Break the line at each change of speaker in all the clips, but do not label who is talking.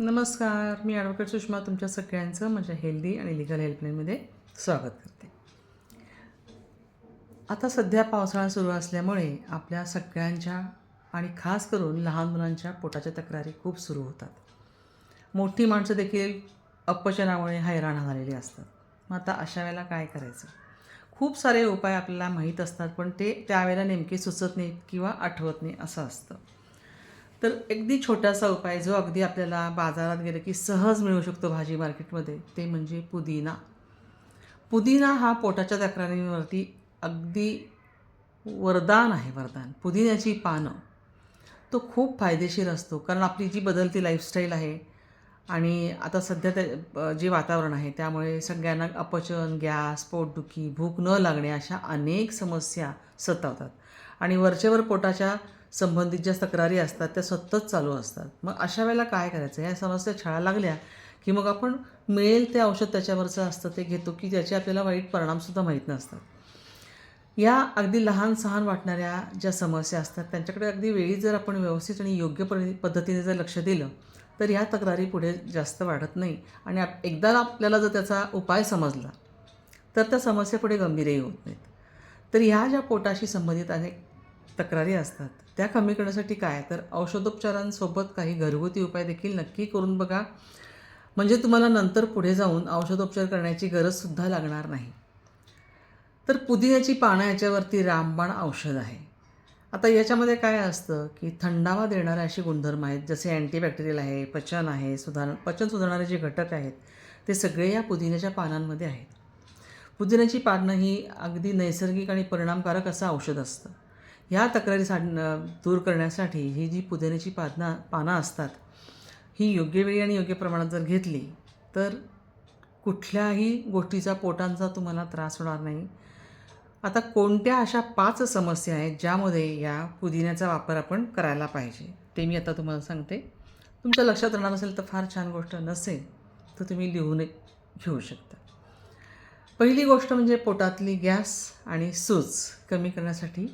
नमस्कार मी ॲडव्होकेट सुषमा तुमच्या सगळ्यांचं माझ्या हेल्दी आणि लिगल हेल्पलाईनमध्ये स्वागत करते. आता सध्या पावसाळा सुरू असल्यामुळे आपल्या सगळ्यांच्या आणि खास करून लहान मुलांच्या पोटाच्या तक्रारी खूप सुरू होतात. मोठी माणसं देखील अपचनामुळे हैराण झालेली असतात. मग आता अशा वेळेला काय करायचं? खूप सारे उपाय आपल्याला माहीत असतात पण ते त्यावेळेला नेमके सुचत नाहीत किंवा आठवत नाही असं असतं. तर अगदी छोटासा उपाय जो अगदी आपल्याला बाजारात गेलं की सहज मिळू शकतो भाजी मार्केटमध्ये ते म्हणजे पुदिना. पुदिना हा पोटाच्या तक्रारींवरती अगदी वरदान आहे वरदान. पुदिन्याची पानं तो खूप फायदेशीर असतो कारण आपली जी बदलती लाईफस्टाईल आहे आणि आता सध्या त्या जे वातावरण आहे त्यामुळे सगळ्यांना अपचन गॅस पोटदुखी भूक न लागणे अशा अनेक समस्या सतावतात. आणि वरचेवर पोटाच्या संबंधित ज्या तक्रारी असतात त्या सतत चालू असतात. मग अशा वेळेला काय करायचं? ह्या समस्या छळा लागल्या की मग आपण मिळेल ते औषध त्याच्यावरचं असतं ते घेतो की ज्याचे आपल्याला वाईट परिणामसुद्धा माहीत नसतात. या अगदी लहान सहान वाटणाऱ्या ज्या समस्या असतात त्यांच्याकडे अगदी वेळी जर आपण व्यवस्थित आणि योग्य पद्धतीने जर लक्ष दिलं तर ह्या तक्रारी पुढे जास्त वाढत नाही. आणि आप एकदा आपल्याला जर त्याचा उपाय समजला तर त्या समस्या पुढे गंभीरही होत नाहीत. तर ह्या ज्या पोटाशी संबंधित अनेक तक्रारी असतात त्या कमी करण्यासाठी काय? तर औषधोपचारांसोबत काही घरगुती उपाय देखील नक्की करून बघा. म्हणजे तुम्हाला नंतर पुढे जाऊन औषधोपचार करण्याची गरजसुद्धा लागणार नाही. तर पुदिन्याची पानं याच्यावरती रामबाण औषध आहे. आता याच्यामध्ये काय असतं की थंडावा देणारे असे गुणधर्म आहेत जसे अँटीबॅक्टेरियल आहे पचन आहे सुधार पचन सुधारणारे जे घटक आहेत ते सगळे या पुदिन्याच्या पानांमध्ये आहेत. पुदिन्याची पानं ही अगदी नैसर्गिक आणि परिणामकारक असं औषध असतं. ह्या तक्रारी सा दूर करण्यासाठी ही जी पुदिन्याची पादना पानं असतात ही योग्य वेळी आणि योग्य प्रमाणात जर घेतली तर कुठल्याही गोष्टीचा पोटांचा तुम्हाला त्रास होणार नाही. आता कोणत्या अशा पाच समस्या आहेत ज्यामध्ये या पुदिन्याचा वापर आपण करायला पाहिजे ते मी आता तुम्हाला सांगते. तुमच्या लक्षात राहणार असेल तर फार छान गोष्ट नसेल तर तुम्ही लिहून घेऊ शकता. पहिली गोष्ट म्हणजे पोटातली गॅस आणि सूज कमी करण्यासाठी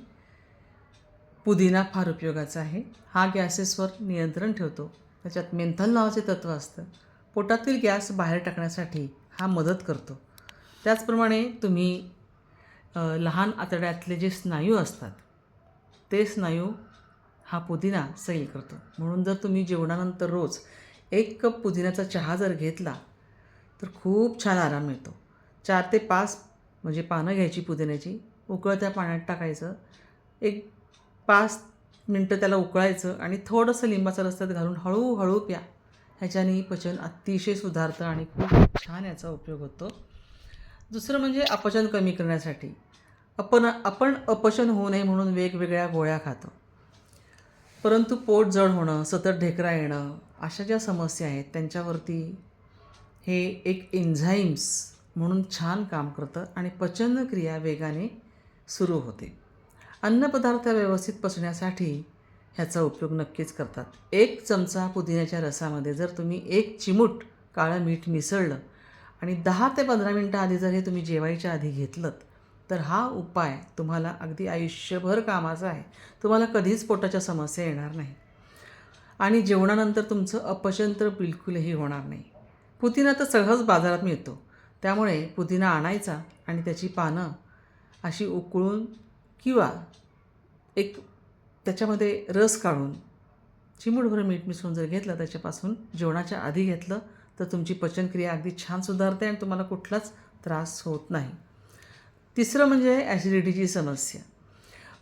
पुदिना फार उपयोगाचा आहे. हा गॅसेसवर नियंत्रण ठेवतो. त्याच्यात मेंथल नावाचे तत्त्व असतं. पोटातील गॅस बाहेर टाकण्यासाठी हा मदत करतो. त्याचप्रमाणे तुम्ही लहान आतड्यातले जे स्नायू असतात ते स्नायू हा पुदिना सैल करतो. म्हणून जर तुम्ही जेवणानंतर रोज एक कप पुदिन्याचा चहा जर घेतला तर खूप छान आराम मिळतो. चार ते पाच म्हणजे पानं घ्यायची पुदिन्याची उकळत्या पाण्यात टाकायचं. एक पाच मिनटं त्याला उकळायचं आणि थोडंसं लिंबाचं रस्त्यात घालून हळूहळू प्या. ह्याच्याने पचन अतिशय सुधारतं आणि खूप छान याचा उपयोग होतो. दुसरं म्हणजे अपचन कमी करण्यासाठी. आपण आपण अपचन होऊ नये म्हणून वेगवेगळ्या गोळ्या खातो. परंतु पोट जड होणं सतत ढेकरा येणं अशा ज्या समस्या आहेत त्यांच्यावरती हे एक एन्झाईम्स म्हणून छान काम करतं आणि पचनक्रिया वेगाने सुरू होते. अन्नपदार्थ व्यवस्थित पचण्यासाठी ह्याचा उपयोग नक्कीच करतात. एक चमचा पुदिन्याच्या रसामध्ये जर तुम्ही एक चिमूट काळं मीठ मिसळलं आणि दहा ते पंधरा मिनटं आधी जर हे तुम्ही जेवायच्या आधी घेतलं तर हा उपाय तुम्हाला अगदी आयुष्यभर कामाचा आहे. तुम्हाला कधीच पोटाच्या समस्या येणार नाही. आणि जेवणानंतर तुमचं अपचन तर बिलकुलही होणार नाही. पुदिना तर सहज बाजारात मिळतो. त्यामुळे पुदिना आणायचा आणि त्याची पानं अशी उकळून किंवा एक त्याच्यामध्ये रस काढून चिमूटभर मीठ मिसळून जर घेतलं त्याच्यापासून जेवणाच्या आधी घेतलं तर तुमची पचनक्रिया अगदी छान सुधारते आणि तुम्हाला कुठलाच त्रास होत नाही. तिसरं म्हणजे ॲसिडिटीची समस्या.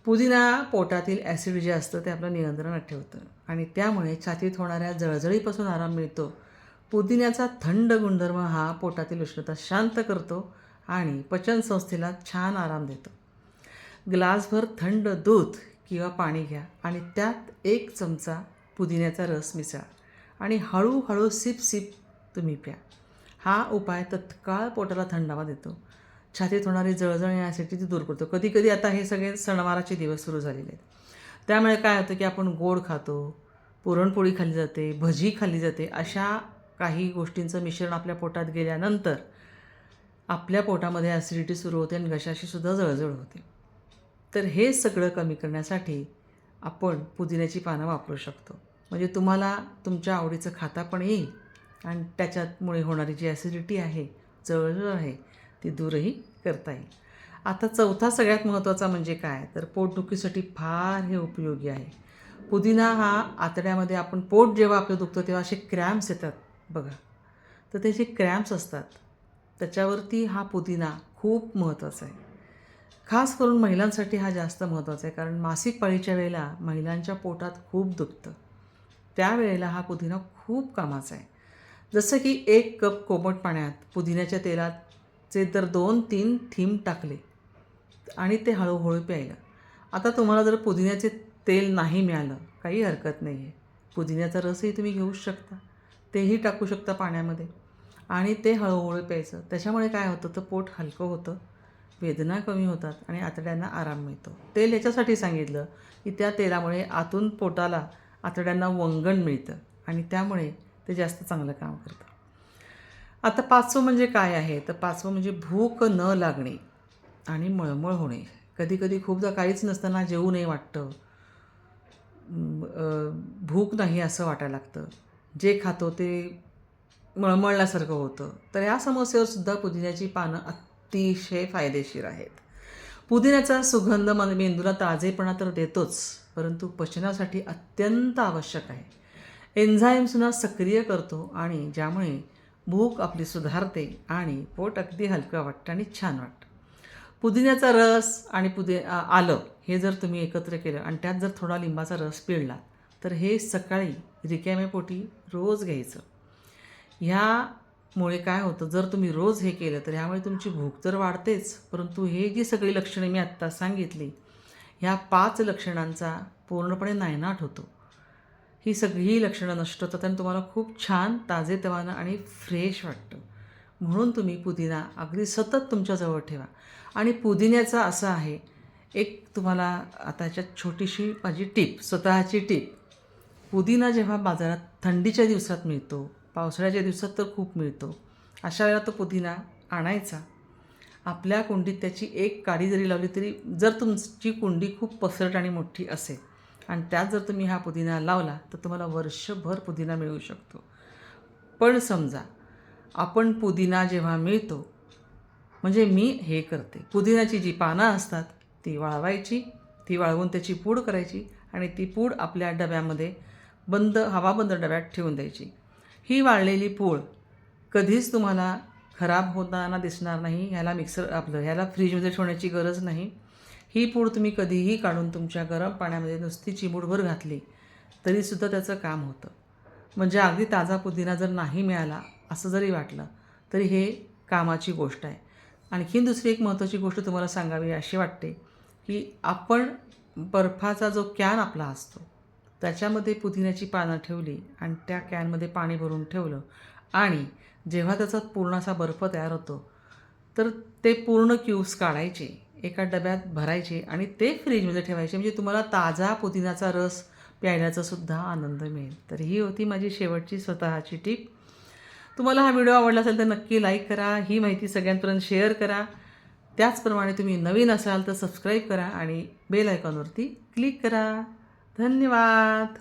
पुदिना पोटातील ॲसिड जे असतं ते आपलं नियंत्रणात ठेवतं आणि त्यामुळे छातीत होणाऱ्या जळजळीपासून आराम मिळतो. पुदिन्याचा थंड गुणधर्म हा पोटातील उष्णता शांत करतो आणि पचनसंस्थेला छान आराम देतो. ग्लासभर थंड दूध किंवा पाणी घ्या आणि त्यात एक चमचा पुदिन्याचा रस मिसळा आणि हळूहळू सिप सिप तुम्ही प्या. हा उपाय तत्काळ पोटाला थंडावा देतो. छातीत होणारी जळजळ यासाठी ती दूर करतो. कधी कधी आता हे सगळे सणवाराचे दिवस सुरू झालेले आहेत. त्यामुळे काय होतं की आपण गोड खातो पुरणपोळी खाल्ली जाते भजी खाल्ली जाते अशा काही गोष्टींचं मिश्रण आपल्या पोटात गेल्यानंतर आपल्या पोटामध्ये ॲसिडिटी सुरू होते आणि घशाशीसुद्धा जळजळ होते. तर हे सगळं कमी करण्यासाठी आपण पुदिन्याची पानं वापरू शकतो. म्हणजे तुम्हाला तुमच्या आवडीचं खाता पण येईल आणि त्याच्यामुळे होणारी जी ॲसिडिटी आहे जळजळ आहे ती दूरही करता येईल. आता चौथा सगळ्यात महत्त्वाचा म्हणजे काय? तर पोटदुखीसाठी फार हे उपयोगी आहे. पुदिना हा आतड्यामध्ये आपण पोट जेव्हा आपलं दुखतं तेव्हा असे क्रॅम्प्स येतात बघा. तर ते जे क्रॅम्प्स असतात त्याच्यावरती हा पुदिना खूप महत्त्वाचा आहे. खास करून महिलांसाठी हा जास्त महत्त्वाचा आहे कारण मासिक पाळीच्या वेळेला महिलांच्या पोटात खूप दुखतं. त्यावेळेला हा पुदिना खूप कामाचा आहे. जसं की एक कप कोमट पाण्यात पुदिन्याच्या तेलाचे जर दोन तीन थीम टाकले आणि ते हळूहळू प्यायलं. आता तुम्हाला जर पुदिन्याचे तेल नाही मिळालं काही हरकत नाही आहे पुदिन्याचा रसही तुम्ही घेऊ शकता. तेही टाकू शकता पाण्यामध्ये. आणि ते हळूहळू प्यायचं. त्याच्यामुळे काय होतं तर पोट हलकं होतं. वेदना कमी होतात आणि आतड्यांना आराम मिळतो. तेल याच्यासाठी सांगितलं की त्या तेलामुळे आतून पोटाला आतड्यांना वंगण मिळतं आणि त्यामुळे ते जास्त चांगलं काम करतं. आता पाचवं म्हणजे काय आहे? तर पाचवं म्हणजे भूक न लागणे आणि मळमळ होणे. कधी कधी खूपदा काहीच नसताना जेवू नये वाटतं. भूक नाही असं वाटायला लागतं. जे खातो ते मळमळल्यासारखं होतं. तर या समस्येवर सुद्धा पुदिन्याची पानं अतिशय फायदेशीर आहेत. पुदिन्याचा सुगंध मन मेंदूला ताजेपणा तर देतोच परंतु पचनासाठी अत्यंत आवश्यक आहे. एन्झाईमसुद्धा सक्रिय करतो आणि ज्यामुळे भूक आपली सुधारते आणि पोट अगदी हलकं वाटतं आणि छान वाटतं. पुदिन्याचा रस आणि पुदि आलं हे जर तुम्ही एकत्र केलं आणि त्यात जर थोडा लिंबाचा रस पिळला तर हे सकाळी रिकाम्या पोटी रोज घ्यायचं. ह्या मुळे काय होतं जर तुम्ही रोज हे केलं तर ह्यामुळे तुमची भूक तर वाढतेच. परंतु हे जी सगळी लक्षणे मी आत्ता सांगितली ह्या पाच लक्षणांचा पूर्णपणे नायनाट होतो. ही सगळी लक्षणं नष्ट होतात आणि तुम्हाला खूप छान ताजेतवानं आणि फ्रेश वाटतं. म्हणून तुम्ही पुदिना अगदी सतत तुमच्याजवळ ठेवा. आणि पुदिन्याचं असं आहे एक तुम्हाला आता याच्यात छोटीशी माझी टीप स्वतःची टीप. पुदिना जेव्हा बाजारात थंडीच्या दिवसात मिळतो पावसाळ्याच्या दिवसात तर खूप मिळतो. अशा वेळेला तो पुदिना आणायचा. आपल्या कुंडीत त्याची एक काडी जरी लावली तरी जर तुमची कुंडी खूप पसरट आणि मोठी असेल आणि त्यात जर तुम्ही हा पुदिना लावला तर तुम्हाला वर्षभर पुदिना मिळू शकतो. पण समजा आपण पुदिना जेव्हा मिळतो म्हणजे मी हे करते. पुदिन्याची जी पानं असतात ती वाळवायची ती वाळवून त्याची पूड करायची आणि ती पूड आपल्या डब्यामध्ये बंद हवाबंद डब्यात ठेवून द्यायची. ही वाळलेली पूळ कधीच तुम्हाला खराब होताना दिसणार नाही ह्याला मिक्सर आपलं ह्याला फ्रीजमध्ये ठेवण्याची गरज नाही. ही पूड तुम्ही कधीही काढून तुमच्या गरम पाण्यामध्ये नुसती चिमूटभर घातली तरीसुद्धा त्याचं काम होतं. म्हणजे अगदी ताजा पुदिना जर नाही मिळाला असं जरी वाटलं तरी हे कामाची गोष्ट आहे. आणखीन दुसरी एक महत्त्वाची गोष्ट तुम्हाला सांगावी अशी वाटते की आपण बर्फाचा जो कॅन आपला असतो त्याच्यामध्ये पुदिन्याची पानं ठेवली आणि त्या कॅनमध्ये पाणी भरून ठेवलं. आणि जेव्हा त्याचा पूर्ण असा बर्फ तयार होतो तर ते पूर्ण क्यूब्स काढायचे एका डब्यात भरायचे आणि ते फ्रीजमध्ये ठेवायचे. म्हणजे तुम्हाला ताजा पुदिन्याचा रस प्यायल्याचा सुद्धा आनंद मिळेल. तर ही होती माझी शेवटची स्वतःची टीप. तुम्हाला हा व्हिडिओ आवडला असेल तर नक्की लाईक करा ही माहिती सगळ्यांपर्यंत शेअर करा. त्याचप्रमाणे तुम्ही नवीन असाल तर सबस्क्राईब करा आणि बेल आयकॉनवरती क्लिक करा. धन्यवाद.